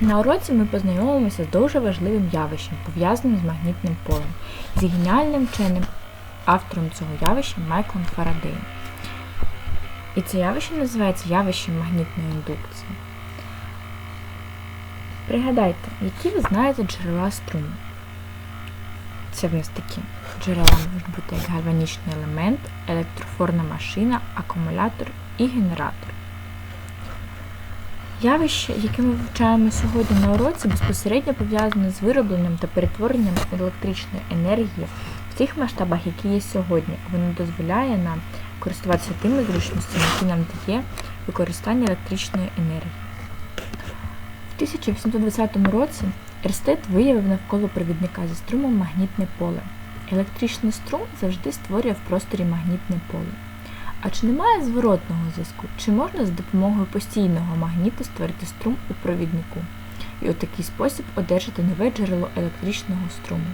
На уроці ми познайомимося з дуже важливим явищем, пов'язаним з магнітним полем, з геніальним вченим автором цього явища Майклом Фарадеєм. І це явище називається явищем магнітної індукції. Пригадайте, які ви знаєте джерела струму. Це в нас такі джерела можуть бути як гальванічний елемент, електрофорна машина, акумулятор і генератор. Явище, яке ми вивчаємо сьогодні на уроці, безпосередньо пов'язане з виробленням та перетворенням електричної енергії в тих масштабах, які є сьогодні. Воно дозволяє нам користуватися тими зручностями, які нам дає використання електричної енергії. В 1820 році Ерстед виявив навколо провідника зі струмом магнітне поле. Електричний струм завжди створює в просторі магнітне поле. А чи немає зворотного зв'язку? Чи можна з допомогою постійного магніту створити струм у провіднику і у такий спосіб одержати нове джерело електричного струму?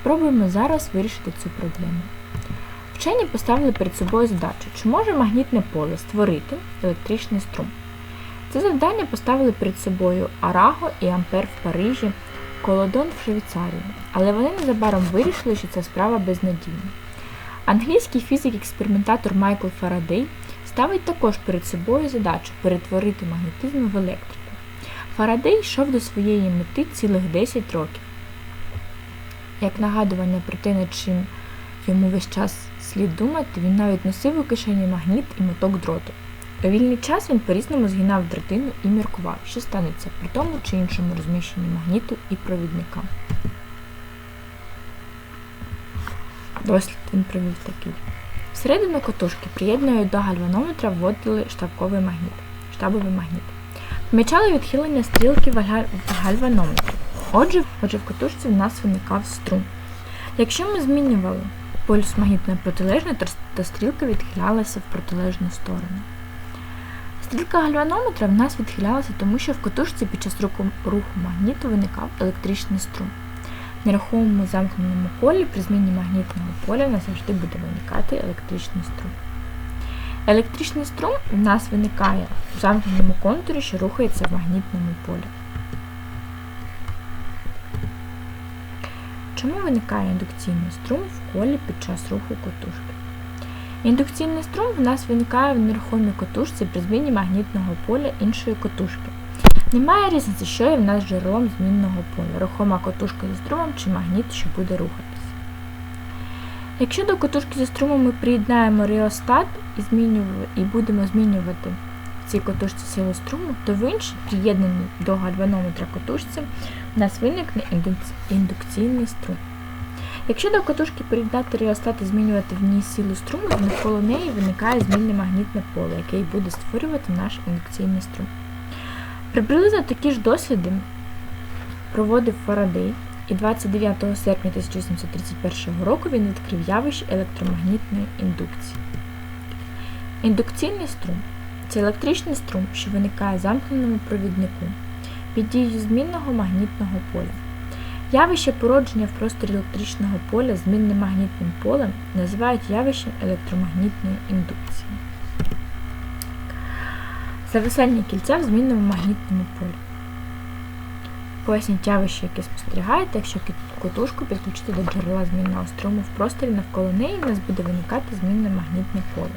Спробуємо зараз вирішити цю проблему. Вчені поставили перед собою задачу, чи може магнітне поле створити електричний струм. Це завдання поставили перед собою Араго і Ампер в Парижі, Колодон в Швейцарії, але вони незабаром вирішили, що ця справа безнадійна. Англійський фізик-експериментатор Майкл Фарадей ставить також перед собою задачу перетворити магнетизм в електрику. Фарадей йшов до своєї мети цілих 10 років. Як нагадування про те, над чим йому весь час слід думати, він навіть носив у кишені магніт і моток дроту. У вільний час він по-різному згинав дротину і міркував, що станеться при тому чи іншому розміщенні магніту і провідника. Дослід він провів такий. Всередину котушки приєднаною до гальванометра вводили штабковий магніт. штабовий магніт. Помічали відхилення стрілки в гальванометрі. Отже, отже, в катушці в нас виникав струм. Якщо ми змінювали полюс магнітної протилежної, то стрілка відхилялася в протилежну сторону. Стрілка гальванометра в нас відхилялася, тому що в катушці під час руху магніту виникав електричний струм. Нерухомому замкненому колі при зміні магнітного поля в нас завжди буде виникати електричний струм. Електричний струм в нас виникає в замкненому контурі, що рухається в магнітному полі. Чому виникає індукційний струм в колі під час руху котушки? Індукційний струм в нас виникає в нерухомій котушці при зміні магнітного поля іншої котушки. Немає різниці, що є в нас джерелом змінного поля, рухома котушка зі струмом чи магніт, що буде рухатися. Якщо до котушки зі струмом ми приєднаємо реостат і, і будемо змінювати в цій котушці силу струму, то в іншій, приєднаній до гальванометра котушці, у нас виникне індукційний струм. Якщо до катушки приєднати реостат і змінювати в ній силу струму, то навколо неї виникає змінне магнітне поле, яке буде створювати наш індукційний струм. Приблизно такі ж досліди проводив Фарадей, і 29 серпня 1831 року він відкрив явище електромагнітної індукції. Індукційний струм це електричний струм, що виникає замкненому провіднику під дією змінного магнітного поля. Явище породження в просторі електричного поля змінним магнітним полем називають явищем електромагнітної індукції. Зависання кільця в змінному магнітному полі. Поясніть явище, яке спостерігаєте, якщо котушку підключити до джерела змінного струму в просторі навколо неї в нас буде виникати змінне магнітне поле.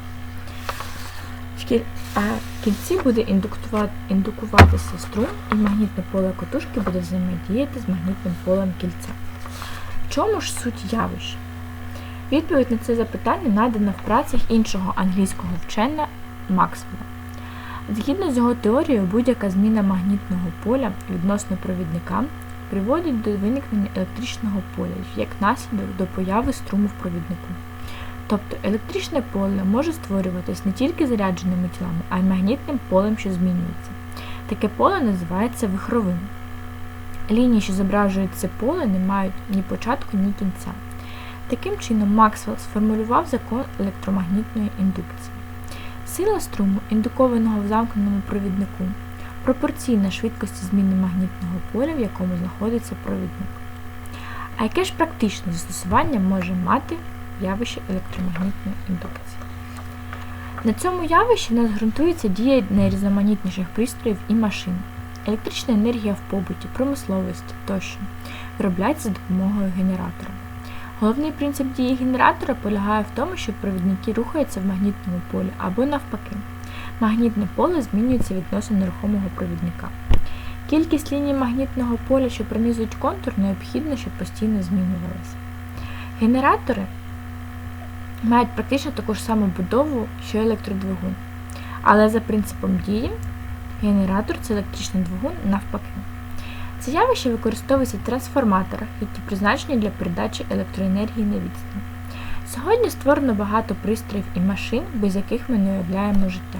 А в кільці буде індукуватися струм, і магнітне поле котушки буде взаємодіяти з магнітним полем кільця. В чому ж суть явища? Відповідь на це запитання надана в працях іншого англійського вчення Максвелла. Згідно з його теорією, будь-яка зміна магнітного поля відносно провідника приводить до виникнення електричного поля як наслідок до появи струму в провіднику. Тобто електричне поле може створюватись не тільки зарядженими тілами, а й магнітним полем, що змінюється. Таке поле називається вихровим. Лінії, що зображують це поле, не мають ні початку, ні кінця. Таким чином, Максвелл сформулював закон електромагнітної індукції. Сила струму, індукованого в замкненому провіднику, пропорційна швидкості зміни магнітного поля, в якому знаходиться провідник. А яке ж практичне застосування може мати явище електромагнітної індукції? На цьому явищі нас ґрунтується дія найрізноманітніших пристроїв і машин. електрична енергія в побуті, промисловості тощо виробляється за допомогою генератора. Головний принцип дії генератора полягає в тому, що провідники рухаються в магнітному полі або навпаки. Магнітне поле змінюється відносно нерухомого провідника. Кількість ліній магнітного поля, що пронизують контур, необхідно, щоб постійно змінювалася. Генератори мають практично таку ж саму будову, що електродвигун. Але за принципом дії генератор це електричний двигун навпаки. Це явище використовується в трансформаторах, які призначені для передачі електроенергії на відстань. Сьогодні створено багато пристроїв і машин, без яких ми не уявляємо життя.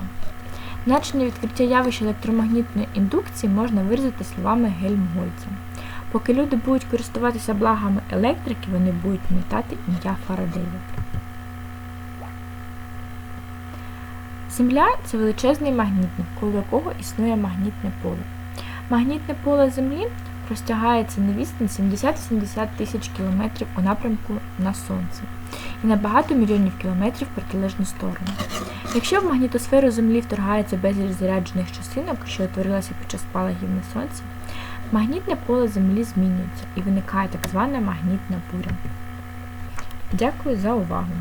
Значення відкриття явища електромагнітної індукції можна виразити словами Гельмгольца. Поки люди будуть користуватися благами електрики, вони будуть пам'ятати ім'я Фарадея. Земля це величезний магнітник, коло якого існує магнітне поле. Магнітне поле Землі розтягається на відстань 70-70 тисяч кілометрів у напрямку на Сонце і на багато мільйонів кілометрів протилежну сторону. Якщо в магнітосферу Землі вторгається безліч заряджених частинок, що утворилися під час спалахів на Сонці, магнітне поле Землі змінюється і виникає так звана магнітна буря. Дякую за увагу!